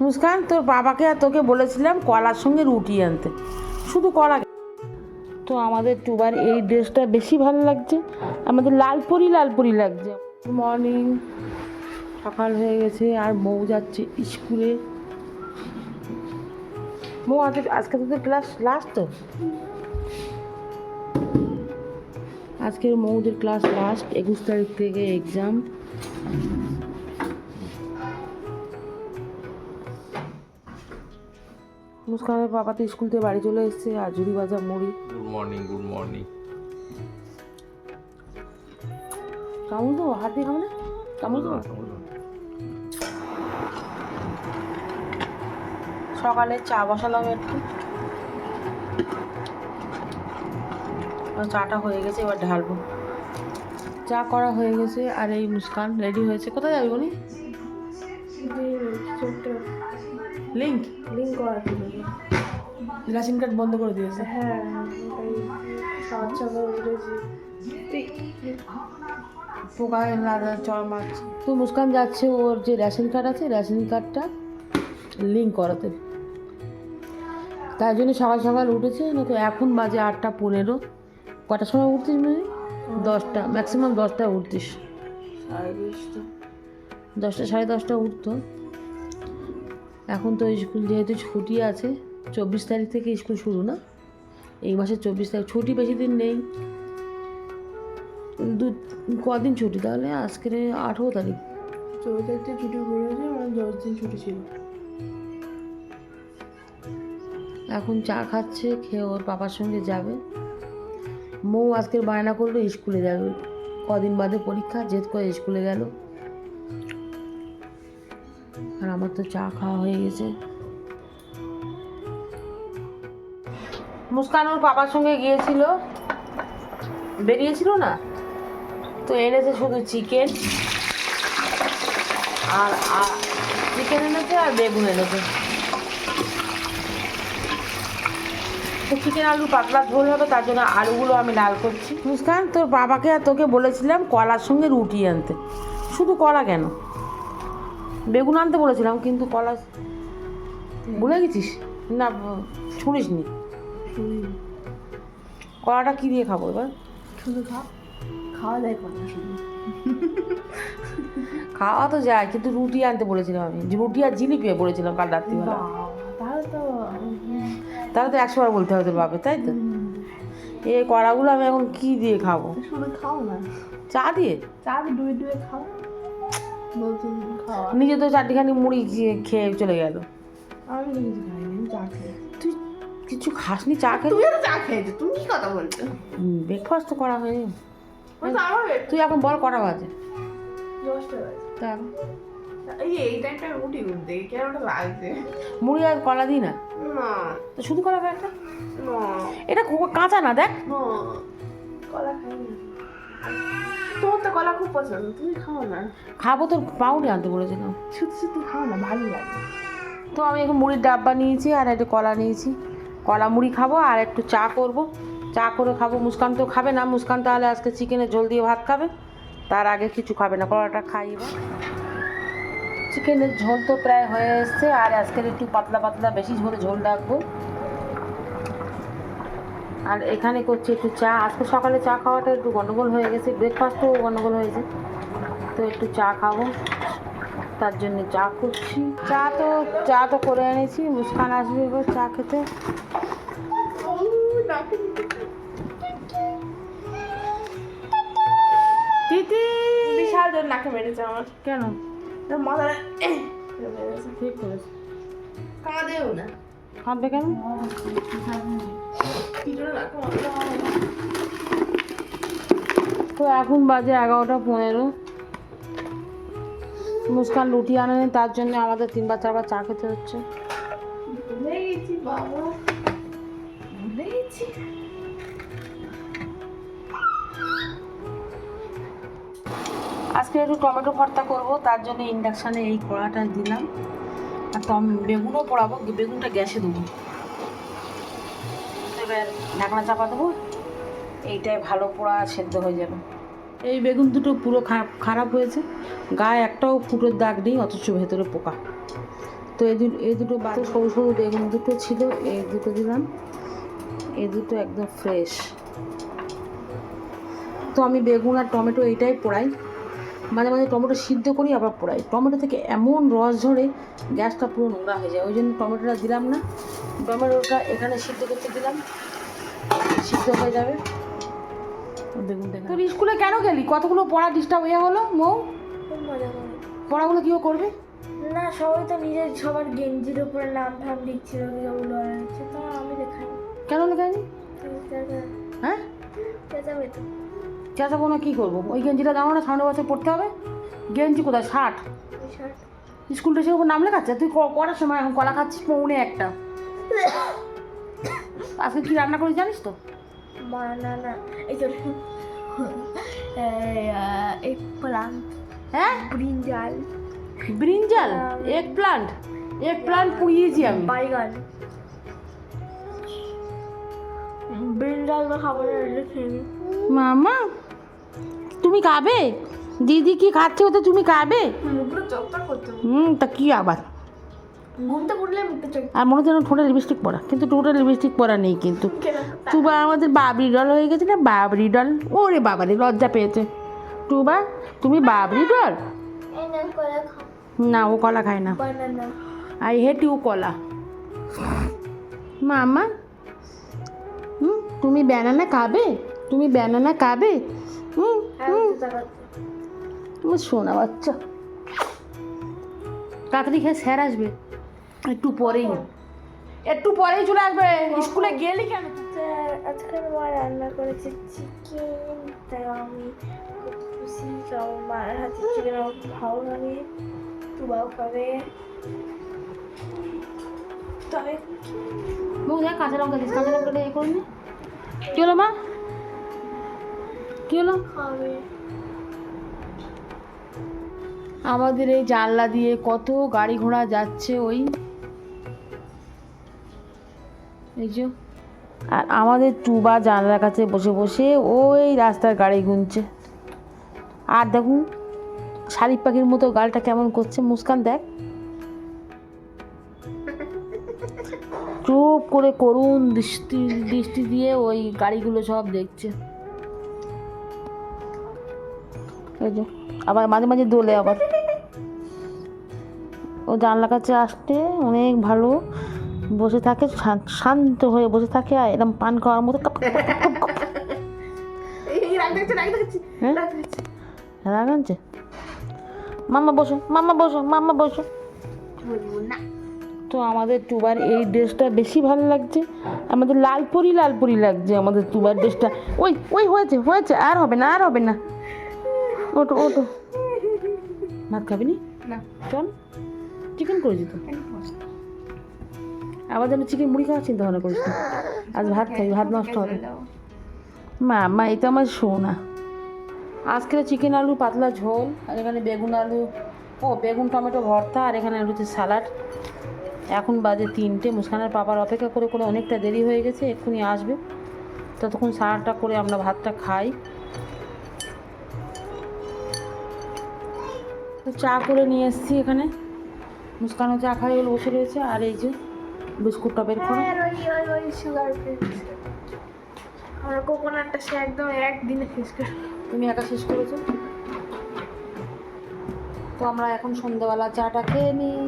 মুস্কান, তোর বাবাকে আর তোকে বলেছিলাম কলার সঙ্গে রুটি আনতে। শুধু কলা তো আমাদের টুবার এই ড্রেসটা বেশি ভালো লাগছে। আমাদের লালপরি লালপরি লাগছে। মর্নিং সকাল হয়ে গেছে, আর মৌ যাচ্ছে স্কুলে। মৌ আজকে আজকে তোদের ক্লাস লাস্ট তো? আজকের মৌদের ক্লাস লাস্ট একুশ তারিখ থেকে এক্সাম মুস্কানের বাবা তো স্কুল থেকে বাড়ি চলে এসেছে আর জুড়ি বাজা মুড়ি। গুড মর্নিং গুড মর্নিং কামড় দেবো হাত দিয়ে কামড় দেবো সকালে চা বসালাম একটু। আর চাটা হয়ে গেছে এবার ঢালবো। চা করা হয়ে গেছে আর এই মুস্কান রেডি হয়েছে। কোথায় যাবি উনি লিঙ্ক লিঙ্ক করা ছিল রেশন কার্ড বন্ধ করে দিয়েছে। হ্যাঁ ওই সকাল উঠেছি পোকায় লাগা চড় মারছে। তো মুস্কান যাচ্ছে ওর যে রেশন কার্ড আছে রেশন কার্ডটা লিঙ্ক করাতে। তাই জন্য সকাল সকাল উঠেছে না তো এখন বাজে আটটা পনেরো। কটার সময় উঠতিস মানে? দশটা ম্যাক্সিমাম দশটা উঠতিস। সাড়ে দশটা দশটা সাড়ে দশটা উঠতো। এখন তো স্কুল যেহেতু ছুটি আছে চব্বিশ তারিখ থেকে স্কুল শুরু না? এই মাসের চব্বিশ তারিখ। ছুটি বেশি দিন নেই। দু কদিন ছুটি? তাহলে আজকের আঠেরো তারিখ। চৌদ্দ তারিখে ছুটি পড়েছে মানে দশ দিন ছুটি ছিল। এখন চা খাচ্ছে খেয়ে ওর পাপার সঙ্গে যাবে। মৌ আজকের বায়না করল স্কুলে যাবে। কদিন বাদে পরীক্ষা জেদ করে স্কুলে গেল। আর আমার তো চা খাওয়া হয়ে গেছে। মুস্কান ওর পাপার সঙ্গে গিয়েছিল। বেরিয়েছিল না? তো এনেছে শুধু চিকেন আর চিকেন এনেছে আর বেগুন এনেছে। চিকেন আলু পাতলা ঝোল হবে, তার জন্য আলুগুলো আমি লাল করছি। মুস্কান, তোর বাবাকে আর তোকে বলেছিলাম কলার সঙ্গে রুটি আনতে। শুধু কলা কেন? বেগুন আনতে বলেছিলাম, কিন্তু কলা ভুলে গেছিস? না শুনিস নি শুনি কলাটা কী দিয়ে খাব এবার? শুধু খাওয়া যায় শুধু খাওয়া তো যায় কিন্তু রুটি আনতে বলেছিলাম আমি। রুটি আর জিলিপি বলেছিলাম কাল রাত্রিবেলা। তাহলে তো তাহলে তো একশো বার বলতে হবে বাপে তাই তো? এই কড়াগুলো আমি এখন কি দিয়ে খাব? শুধু খাও না। চা দিয়ে? চা দিয়ে ডুবে ডুবে খাও। নিজে তো চারটিখানি মুড়ি খেয়ে- চলে গেল। আমি কিছু খাইনি চা খেয়ে। কিছু খাসনি চা খেয়ে তুমি তো চা খেয়েছো তুমি কি কথা বলছো? ব্রেকফাস্ট তো করা হয়নি। তুই এখন বল কটা বাজে? দশটা বাজে। তা। এই এই টাইমটা উঠি উঠতে কেন লাগছে? মুড়ি আর কলা দিই না? না। তো শুধু কলা একটা? এটা কাঁচা না দেখ। কলা খাই না। তোমার তো কলা খুব পছন্দ তুমি খাও না। খাব তোর পাউডি আনতে বলেছিলাম শুধু শুধু খাও না ভালো লাগে। তো আমি এখন মুড়ির ডাব্বা নিয়েছি আর একটা কলা নিয়েছি। কলা মুড়ি খাব আর একটু চা করব। চা করে খাব। মুস্কান তো খাবে না। মুস্কান তাহলে আজকে চিকেনের ঝোল দিয়ে ভাত খাবে। তার আগে কিছু খাবে না। কলাটা খাই এবার। চিকেনের ঝোল তো প্রায় হয়ে এসছে। আর আজকের একটু পাতলা পাতলা বেশি ঝোলে ঝোল রাখব। আর এখানে করছি একটু চা। আজকে সকালে চা খাওয়াটা একটু গন্ডগোল হয়ে গেছে। ব্রেকফাস্টও গন্ডগোল হয়েছে। তো একটু চা খাব। তার জন্য চা করছি। চা তো চা তো করে এনেছি মুস্কান আসবে এবার চা খেতে। দিদি! বিশাল জোর নাকে মেরেছে আমার। কেন? মাথাটা ঠিক করেছে। কাঁদেও না। কাঁদবে কেন? তো এখন বাজে এগারোটা পনেরো। মুস্কান রুটি আনেনি তার জন্য আমাদের তিনবার চারবার চা খেতে হচ্ছে। আজকে একটু টমেটো ভর্তা করব তার জন্য ইন্ডাকশানে এই কড়াটা দিলাম। আর টম বেগুনও পোড়াবো বেগুনটা গ্যাসে দেবো। এবার ঢাকনা চাপা দেবো এইটাই ভালো পোড়া সেদ্ধ হয়ে যাবে। এই বেগুন দুটো পুরো খারাপ হয়েছে। গায়ে একটাও ফুটোর দাগ নেই, অথচ ভেতরে পোকা। তো এই দুটো এই দুটো বাতো সরু সরু বেগুন দুটো ছিল, এই দুটো দিলাম। এই দুটো একদম ফ্রেশ তো আমি বেগুন আর টমেটো এইটাই পোড়াই। মাঝে মাঝে টমেটো সিদ্ধ করি, আবার পোড়াই। টমেটো থেকে এমন রস ঝরে, গ্যাসটা পুরো নোংরা হয়ে যায়। ওই জন্য টমেটোটা দিলাম না। টমেটোটা এখানে সিদ্ধ করতে দিলাম। সিদ্ধ হয়ে যাবে। তোর স্কুলে কেন গেলি? কতগুলো পড়া ডিস্টার্ব হয়ে হলো মৌ খুব মজা করে। পড়াগুলো কীও করবে? না সবাই তো নিজের সবার গেঞ্জির উপরে নাম ফাম লিখছিল ওগুলো আর হচ্ছে তো আমি দেখাই কেন লেখায়নি হ্যাঁ? চেঁচাবে তো। চেঁচাবো না কী করব? ওই গেঞ্জিটা দাও না সামনে বছর পড়তে হবে। গেঞ্জি কোথায়? ষাট শার্ট। স্কুল ড্রেসের উপর নাম লেখাচ্ছে? তুই ক- কটার সময় এখন কলা খাচ্ছিস পৌনে একটা। আজকে কী রান্না করিস জানিস তো? না এই এক প্লান্ট হ্যাঁ? Brinjal brinjal eggplant eggplant পুড়িয়েছি আমি। বাইগান। ব্রিঞ্জাল তো খাবার মামা তুমি খাবে? দিদি কি খাচ্ছে ওতে তুমি খাবে? হুম তা কি আবার? ঘুমতে মুখটা আর মনে হচ্ছে ঠোঁটে লিপস্টিক পরা কিন্তু ঠোঁটে লিপস্টিক পরা নেই কিন্তু। টুবা আমাদের বাবরি ডল হয়ে গেছে না? বাবরি ডল ওরে বাবারে লজ্জা পেয়েছে। টুবা তুমি বাবরি ডল না ও কলা খায় না। আই হেট ইউ কলা। মামা হুম? তুমি ব্যানানা খাবে? তুমি ব্যানানা খাবে? হুম? হ্যাঁ হুম? তুমি শোনা বাচ্চা। তাড়াতাড়ি খেয়ে স্যার আসবে। একটু পরেই। একটু পরেই চলে আসবে। স্কুলে গেলি কেন? আজকে মা রান্না করেছে চিকেন তাই আমি খুশি কারণ মার হাতের চিকেন আমার ভালো লাগে তুবাও খাবে। তবে মুখ দেখ কাঁচা লঙ্কা দিস কাঁচা লঙ্কাটা এ করে কী হলো মা? কী হলো? খাবে। আমাদের এই জানলা দিয়ে কত গাড়ি ঘোড়া যাচ্ছে ওই এই যে আর আমাদের টুবা জানলার কাছে বসে বসে ওই রাস্তার গাড়ি গুনছে। আর দেখুন, শালিক পাখির মতো গালটা কেমন করছে, মুস্কান দেখ। চুপ করে করুন, দৃষ্টি দৃষ্টি দিয়ে ওই গাড়িগুলো সব দেখছে। আবার মাঝে মাঝে দোলে আবার। ও জানলা কাছে আসতে অনেক ভালো। বসে থাকে শান্ত হয়ে বসে থাকে আর এরকম পান খাওয়ার মতো রাগ দেখছে হ্যাঁ? মাম্মা বসো মাম্মা বসো মাম্মা বসো। তো আমাদের টুবার এই ড্রেসটা বেশি ভালো লাগছে। আমাদের লালপুরি লালপুরি লাগছে আমাদের টুবার ড্রেসটা। ওই ওই হয়েছে হয়েছে আর হবে না আর হবে না। ওটো ওটো ভাত খাবি নি? না। চল। চিকেন করেছি তো। আবার যেন চিকেন মুড়ি খাওয়ার চিন্তা ভাবনা করিস না। আজ ভাত খাই ভাত নষ্ট হবে। মা মা এটা আমার সোনা। আজকে চিকেন আলু পাতলা ঝোল আর এখানে বেগুন আলু ও বেগুন টমেটো ভর্তা আর এখানে রয়েছে স্যালাড এখন বাজে তিনটে মুস্কানের পাপার অপেক্ষা করে করে অনেকটা দেরি হয়ে গেছে এক্ষুনি আসবে। ততক্ষণ স্যালাডটা করে আমরা ভাতটা খাই। তো চা করে নিয়ে এসেছি এখানে। মুস্কানও চা খাই বসে রয়েছে আর এই যে বিস্কুটটা বের করো। আর ওই ওই ওই সুগার আমরা কোকোনাটটা সে একদম একদিনে শেষ করে তুমি একা শেষ করেছ? তো আমরা এখন সন্ধ্যাবেলা চাটা খেয়ে নিই।